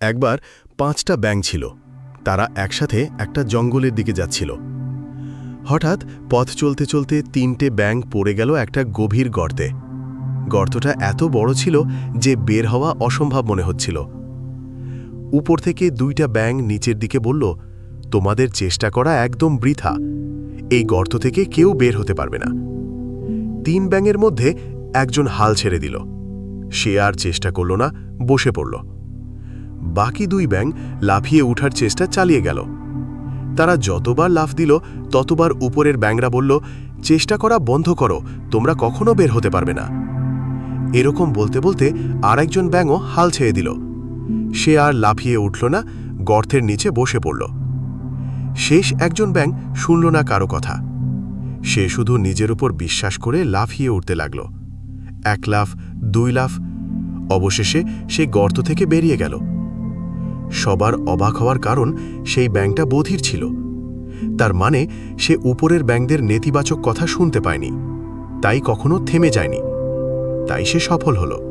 একবার পাঁচটা ব্যাঙ ছিল। তারা একসাথে একটা জঙ্গলের দিকে যাচ্ছিল। হঠাৎ পথ চলতে চলতে তিনটে ব্যাঙ পড়ে গেল একটা গভীর গর্তে। গর্তটা এত বড় ছিল যে বের হওয়া অসম্ভব মনে হচ্ছিল। উপর থেকে দুইটা ব্যাঙ নিচের দিকে বলল, তোমাদের চেষ্টা করা একদম বৃথা। এই গর্ত থেকে কেউ বের হতে পারবে না। তিন ব্যাঙের মধ্যে একজন হাল ছেড়ে দিল। সে আর চেষ্টা করল না, বসে পড়ল। বাকি দুই ব্যাঙ লাফিয়ে ওঠার চেষ্টা চালিয়ে গেল। তারা যতবার লাফ দিল, ততবার উপরের ব্যাংরা বলল, চেষ্টা করা বন্ধ করো, তোমরা কখনো বের হতে পারবে না। এরকম বলতে বলতে আরেকজন ব্যাঙও হাল ছেড়ে দিল। সে আর লাফিয়ে উঠল না, গর্তের নিচে বসে পড়ল। শেষ একজন ব্যাঙ শুনল না কারও কথা। সে শুধু নিজের উপর বিশ্বাস করে লাফিয়ে উঠতে লাগল। এক লাফ, দুই লাফ, অবশেষে সে গর্ত থেকে বেরিয়ে গেল। সবার অবাক হওয়ার কারণ সেই ব্যাংকটা বধির ছিল। তার মানে সে উপরের ব্যাংকদের নেতিবাচক কথা শুনতে পায়নি। তাই কখনো থেমে যায়নি। তাই সে সফল হলো।